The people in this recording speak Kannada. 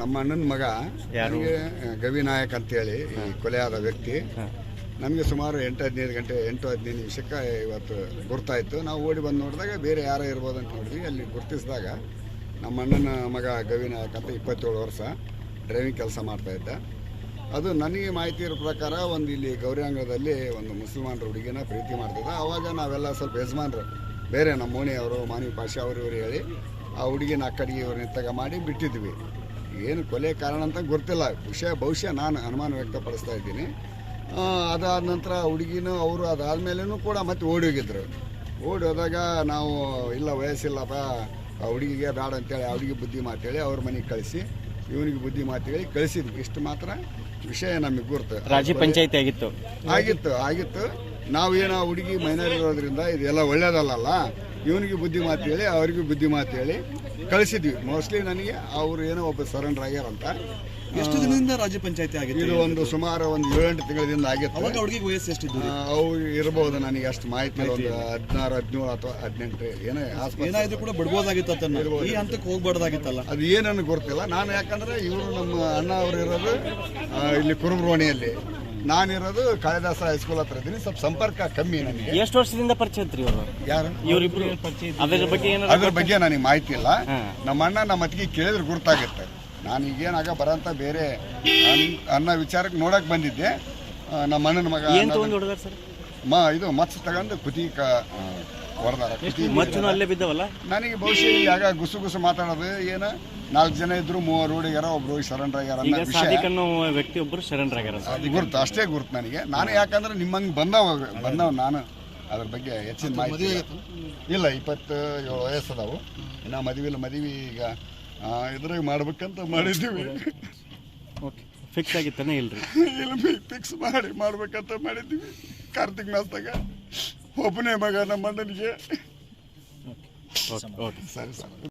ನಮ್ಮ ಅಣ್ಣನ ಮಗ ಯಾರು? ನನಗೆ ಗವಿ ನಾಯಕ್ ಅಂತೇಳಿ ಈ ಕೊಲೆಯಾದ ವ್ಯಕ್ತಿ. ನಮಗೆ ಸುಮಾರು ಎಂಟು ಹದಿನೈದು ಗಂಟೆ ಎಂಟು ಹದಿನೈದು ನಿಮಿಷಕ್ಕೆ ಇವತ್ತು ಗುರ್ತಾಯಿತು ನಾವು ಓಡಿ ಬಂದು ನೋಡಿದಾಗ ಬೇರೆ ಯಾರೋ ಇರ್ಬೋದು ಅಂತ ನೋಡಿದ್ವಿ. ಅಲ್ಲಿ ಗುರ್ತಿಸಿದಾಗ ನಮ್ಮ ಅಣ್ಣನ ಮಗ ಗವಿ ನಾಯಕ್ ಅಂತ ಇಪ್ಪತ್ತೇಳು ವರ್ಷ ಡ್ರೈವಿಂಗ್ ಕೆಲಸ ಮಾಡ್ತಾಯಿದ್ದ ಅದು ನನಗೆ ಮಾಹಿತಿ ಇರೋ ಪ್ರಕಾರ ಒಂದು ಇಲ್ಲಿ ಗೌರಿಯಾಂಗದಲ್ಲಿ ಒಂದು ಮುಸಲ್ಮಾನರ ಹುಡುಗಿನ ಪ್ರೀತಿ ಮಾಡ್ತಿದ್ದ. ಆವಾಗ ನಾವೆಲ್ಲ ಸ್ವಲ್ಪ ಯಜಮಾನ್ರು ಬೇರೆ ನಮ್ಮ ಓಣಿಯವರು ಮಾನವಿ ಪಾಷಾ ಅವರು ಇವರು ಹೇಳಿ ಆ ಹುಡುಗಿನ ಅಕ್ಕಡಿಗೆ ಕಡೆಗೆ ಇವ್ರು ನಿಂತಾಗ ಮಾಡಿ ಬಿಟ್ಟಿದ್ವಿ. ಏನು ಕೊಲೆ ಕಾರಣ ಅಂತ ಗೊತ್ತಿಲ್ಲ. ವಿಷಯ ಬಹುಶಃ ನಾನು ಅನುಮಾನ ವ್ಯಕ್ತಪಡಿಸ್ತಾ ಇದ್ದೀನಿ. ಅದಾದ ನಂತರ ಹುಡುಗಿನೂ ಅವರು ಅದಾದಮೇಲೂ ಕೂಡ ಮತ್ತೆ ಓಡಿ ಹೋಗಿದ್ರು. ಓಡಿ ಹೋದಾಗ ನಾವು ಇಲ್ಲ ವಯಸ್ಸಿಲ್ಲಪ್ಪ ಆ ಹುಡುಗಿಗೆ ಬೇಡ ಅಂತೇಳಿ ಆ ಹುಡುಗಿ ಬುದ್ಧಿ ಮಾತೇಳಿ ಅವ್ರ ಮನೆಗೆ ಕಳಿಸಿ ಇವನಿಗೆ ಬುದ್ಧಿ ಮಾತೇಳಿ ಕಳಿಸಿದ್ವಿ. ಇಷ್ಟು ಮಾತ್ರ. ವಿಷಯ ನಮಗೆ ಗುರ್ತು. ರಾಜ್ಯ ಪಂಚಾಯತಿ ಆಗಿತ್ತು. ಆಗಿತ್ತು ಆಗಿತ್ತು. ನಾವೇನೋ ಹುಡುಗಿ ಮೈನರ್ ಇರೋದ್ರಿಂದ ಇದೆಲ್ಲ ಒಳ್ಳೇದಲ್ಲಲ್ಲ? ಇವನಿಗೆ ಬುದ್ಧಿ ಮಾತು ಹೇಳಿ ಅವ್ರಿಗೂ ಬುದ್ಧಿ ಮಾತು ಹೇಳಿ ಕಳಿಸಿದ್ವಿ. ಮೋಸ್ಟ್ಲಿ ನನಗೆ ಅವರು ಏನೋ ಒಬ್ಬ ಸರೆಂಡರ್ ಆಗ್ಯಾರಂತ ಎಷ್ಟು ದಿನದಿಂದ ರಾಜ್ಯ ಪಂಚಾಯತಿ ಆಗಿದೆ ಇದು ಒಂದು ಸುಮಾರು ಒಂದು ಏಳೆಂಟು ತಿಂಗಳಿಂದ ಆಗಿತ್ತು. ಅವಾಗ ಹುಡುಗಿಗೆ ವಯಸ್ಸು ಎಷ್ಟಿದ್ದು ಅವು ಇರಬಹುದು ನನಗೆ ಅಷ್ಟು ಮಾಹಿತಿ. ಒಂದು ಹದಿನಾರು ಹದಿನೇಳು ಅಥವಾ ಹದಿನೆಂಟು ಏನೋ ಏನಾದ್ರು ಕೂಡ ಬಿಡ್ಬೋದಾಗಿತ್ತು ಅದನ್ನು. ಈ ಹಂತಕ್ಕೆ ಹೋಗ್ಬಾರ್ದಾಗಿತ್ತಲ್ಲ? ಅದು ಏನನ್ನು ಗೊತ್ತಿಲ್ಲ. ನಾನು ಯಾಕಂದ್ರೆ ಇವರು ನಮ್ಮ ಅಣ್ಣ ಅವರು ಇರೋದು ಇಲ್ಲಿ ಕುರುಬ್ರೋಣಿಯಲ್ಲಿ. ನಾನಿರೋದು ಕಾಳಿದಾಸ ಹೈಸ್ಕೂಲ್ ಹತ್ರ ಇದ್ದೀನಿ. ಸ್ವಲ್ಪ ಸಂಪರ್ಕ ಕಮ್ಮಿ ನನಗೆ. ಎಷ್ಟು ವರ್ಷದಿಂದ ಪರಿಚಯ ಇತ್ತು ಇವರು? ಯಾರು? ಇವರಿಬ್ರು? ಅದ್ರ ಬಗ್ಗೆ ಏನಾದ್ರು ಅದ್ರ ಬಗ್ಗೆ ನನಗೆ ಮಾಹಿತಿ ಇಲ್ಲ. ನಮ್ಮ ಅಣ್ಣ ನಮ್ಮ ಅತ್ತಿಗೆ ಕೇಳಿದ್ರೆ ಗುರ್ತಾಗುತ್ತೆ. ನಾನು ಈಗೇನಾಗ ಬರೋಂಥ ಬೇರೆ ಅನ್- ಅನ್ನ ವಿಚಾರಕ್ಕೆ ನೋಡಕ್ ಬಂದಿದ್ದೆ. ಆ, ನಮ್ಮ ಅಣ್ಣನ ಮಗ ಏನ್ ಅನ್ನೋದು- ತಗೊಂಡು ಸರ್? ಮ ಇದು ಮತ್ಸ್ ತಗೊಂಡು ಕುತಿ ಕ ಮಚ್ಚುನು ಅಲ್ಲೇ ಬಿದ್ದವಲ್ಲ? ನನಗೆ ಬಹುಶಃ ಇಲ್ಲಿ ಆಗ ಗುಸು ಗುಸು ಮಾತಾಡೋದು ಏನ ನಾಲ್ಕು ಜನ ಇದ್ರು ಮೂವರು ಹುಡುಗ್ಯಾರ ಒಬ್ರು ಸರೆಂಡರ್ ಆಗ್ಯಾರ ಅನ್ನೋ ಈಗ ವ್ಯಕ್ತಿ ಒಬ್ಬರು ಶರಣರಾಗ್ಯಾರ ಆಗ್ಯಾರ ಅದು ಗುರ್ತು ಅಷ್ಟೇ ಗುರ್ತು ನನಗೆ. ನಾನು ಯಾಕಂದ್ರೆ ನಿಮ್ಮಂಗೆ ಬಂದವ ಬಂದವ ನಾನು. ಅದ್ರ ಬಗ್ಗೆ ಹೆಚ್ಚಿನ ಮಾಹಿತಿ ಇಲ್ಲ. ಇಪ್ಪತ್ತು ಏಳು ವಯಸ್ಸದಾವು. ಇನ್ನು ಮದುವೆ ಇಲ್ಲ ಮದುವೆ ಈಗ ಇದ್ರಾಗ ಮಾಡ್ಬೇಕಂತ ಮಾಡಿದ್ದೀವಿ. ಓಕೆ ಫಿಕ್ಸ್ ಆಗಿತ್ತಾನೆ ಇಲ್ರಿ? ಇಲ್ಲ ಫಿಕ್ಸ್ ಮಾಡಿ ಮಾಡ್ಬೇಕಂತ ಮಾಡಿದ್ದೀವಿ. ಕಾರ್ತಿಕ್ ಮಾಸದಾಗ. ಒಬ್ಬನೇ ಮಗ ನಮ್ಮ ಅಣ್ಣನಿಗೆ ಓಕೆ ಓಕೆ ಸರಿ ಸರ್